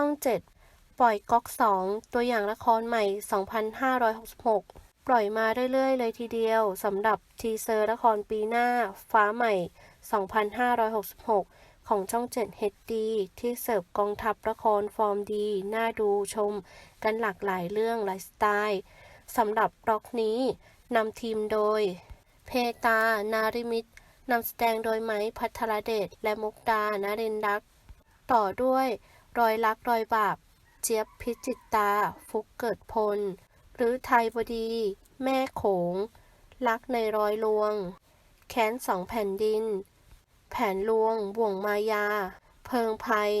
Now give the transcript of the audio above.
ช่อง 7 ปล่อยก๊อก 2 ตัวอย่างละครใหม่ 2566 ปล่อยมาเรื่อยๆ เลยทีเดียวสำหรับทีเซอร์ละครปีหน้า ฟ้าใหม่ 2566 ของช่อง 7 HD ที่เสิร์ฟกองทัพละครฟอร์มดี น่าดูชม กันหลากหลายเรื่องหลายสไตล์สำหรับร็อกนี้นำทีมโดย เพตา นาริมิตนำแสดงโดยไม้พัทรเดช และมุกดา นาเรนรัก ต่อด้วย รอยรักรอยบาป เจี๊ยบพิจิตตา ฟุกเกิดพล หรือไทยบดี แม่โขง รักในรอยลวง แค้นสองแผ่นดิน แผนลวงบ่วงมายา เพิงภัย